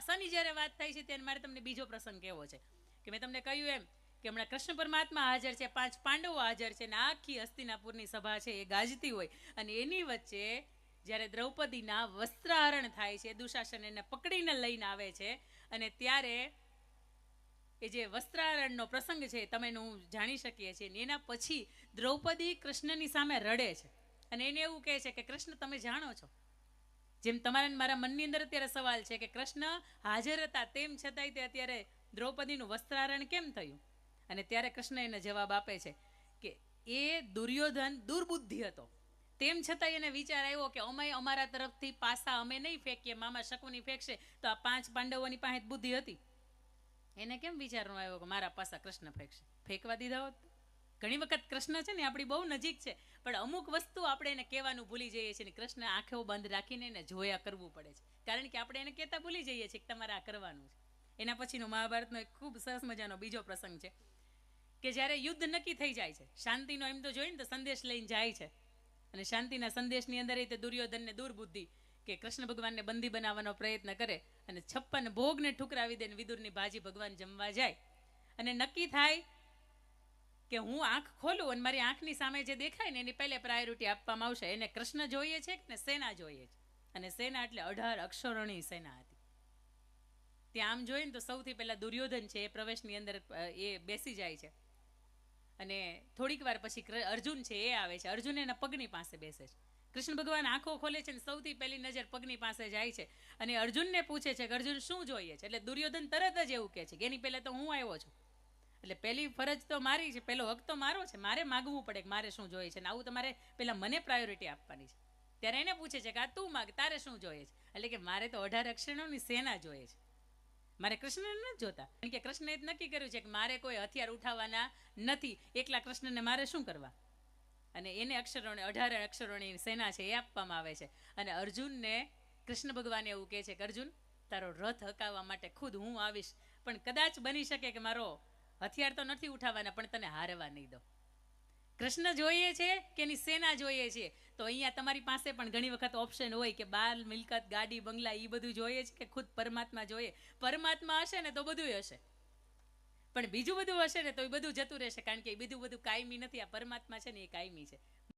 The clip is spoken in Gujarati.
પાસાની જ્યારે વાત થાય છે, ત્યારે મારે તમને બીજો પ્રસંગ કહેવો છે. કે મેં તમને કહ્યું એમ કે હમણાં કૃષ્ણ પરમાત્મા હાજર છે, પાંચ પાંડવો હાજર છે અને આખી હસ્તિનાપુરની સભા છે એ ગાજતી હોય. અને એની વચ્ચે જ્યારે દ્રૌપદીના વસ્ત્રાહરણ થાય છે, દુશાસન એને પકડીને લઈને આવે છે અને ત્યારે એ જે વસ્ત્રારણનો પ્રસંગ છે, તમે હું જાણી શકીએ છીએ. એના પછી દ્રૌપદી કૃષ્ણની સામે રડે છે. અને એને એવું કહે છે કે, કૃષ્ણ, તમે જાણો છો જેમ તમારા મારા મનની અંદર અત્યારે સવાલ છે કે કૃષ્ણ હાજર હતા તેમ છતાંય તે અત્યારે દ્રૌપદીનું વસ્ત્રારણ કેમ થયું? અને ત્યારે કૃષ્ણ એને જવાબ આપે છે કે એ દુર્યોધન દુર્બુદ્ધિ હતો. તેમ છતાં એને વિચાર આવ્યો કે અમે અમારા તરફથી પાસા અમે નહીં ફેંકીએ, મામા શકુની ફેંકશે, તો આ પાંચ પાંડવોની પાસે બુદ્ધિ હતી. એને કેમ વિચારનો આવ્યો કે મારા પાસા કૃષ્ણ ફેંકશે? ફેંકવા દીધા હોત ઘણી વખત કૃષ્ણ છે ને આપણી બહુ નજીક છે, પણ અમુક વસ્તુ આપણે એને કહેવાનું ભૂલી જઈએ છીએ કૃષ્ણ આંખો બંધ રાખીને એને જોયા કરવું પડે છે. કારણ કે આપણે એને કહેતા ભૂલી જઈએ છીએ કે તમારે આ કરવાનું છે. એના પછીનો મહાભારતનો એક ખૂબ સરસ મજાનો બીજો પ્રસંગ છે કે જ્યારે યુદ્ધ નક્કી થઈ જાય છે, શાંતિનો એમ તો જોઈને તો સંદેશ લઈને જાય છે. અને શાંતિના સંદેશની અંદર એ તે દુર્યોધનને દુર્બુદ્ધિ કે કૃષ્ણ ભગવાનને બંદી બનાવવાનો પ્રયત્ન કરે અને છપ્પન ભોગને ઠુકરાવી દે વિદુરની ભાજી ભગવાન જમવા જાય. અને નક્કી થાય કે હું આંખ ખોલું અને મારી આંખની સામે જે દેખાય ને એની પહેલે પ્રાયોરિટી આપવામાં આવશે. એને કૃષ્ણ જોઈએ છે કે સેના જોઈએ છે? અને સેના એટલે અઢાર અક્ષરોની સેના હતી. ત્યાં આમ જોઈએ ને તો સૌથી પહેલા દુર્યોધન છે એ પ્રવેશની અંદર એ બેસી જાય છે. અને થોડીક વાર પછી અર્જુન છે એ આવે છે. અર્જુન એના પગની પાસે બેસે છે. કૃષ્ણ ભગવાન આંખો ખોલે છે અને સૌથી પહેલી નજર પગની પાસે જાય છે. અને અર્જુનને પૂછે છે કે અર્જુન શું જોઈએ છે? એટલે દુર્યોધન તરત જ એવું કહે છે કે એની પહેલાં તો હું આવ્યો છું. એટલે પહેલી ફરજ તો મારી છે, પહેલો હક તો મારો છે. મારે માગવું પડે કે મારે શું જોઈએ છે ને આવું તમારે પહેલાં મને પ્રાયોરિટી આપવાની છે. ત્યારે એને પૂછે છે કે આ તું માગ, તારે શું જોઈએ છે? એટલે કે મારે તો અઢાર અક્ષરોની સેના જોઈએ છે. મારે કૃષ્ણને નથી જોતા. કારણ કે કૃષ્ણએ જ નક્કી કર્યું છે કે મારે કોઈ હથિયાર ઉઠાવવાના નથી. એકલા કૃષ્ણને મારે શું કરવા? અને એને અક્ષરોને, અઢાર અક્ષરોની સેના છે એ આપવામાં આવે છે. અને અર્જુનને, કૃષ્ણ ભગવાન એવું કહે છે કે અર્જુન, તારો રથ હકાવવા માટે ખુદ હું આવીશ. પણ કદાચ બની શકે કે મારો હથિયાર તો નથી ઉઠાવવાના, પણ તને હારવા નહીં દો કૃષ્ણ જોઈએ છે કે એની સેના જોઈએ છે? તો અહીંયા તમારી પાસે પણ ઘણી વખત ઓપ્શન હોય કે બાલ, મિલકત, ગાડી, બંગલા એ બધું જોઈએ છે કે ખુદ પરમાત્મા જોઈએ? પરમાત્મા હશે ને તો બધું હશે. પણ બીજું બધું હશે ને તો એ બધું જતું રહેશે, કારણ કે એ બીજું બધું કાયમી નથી. આ પરમાત્મા છે ને એ કાયમી છે.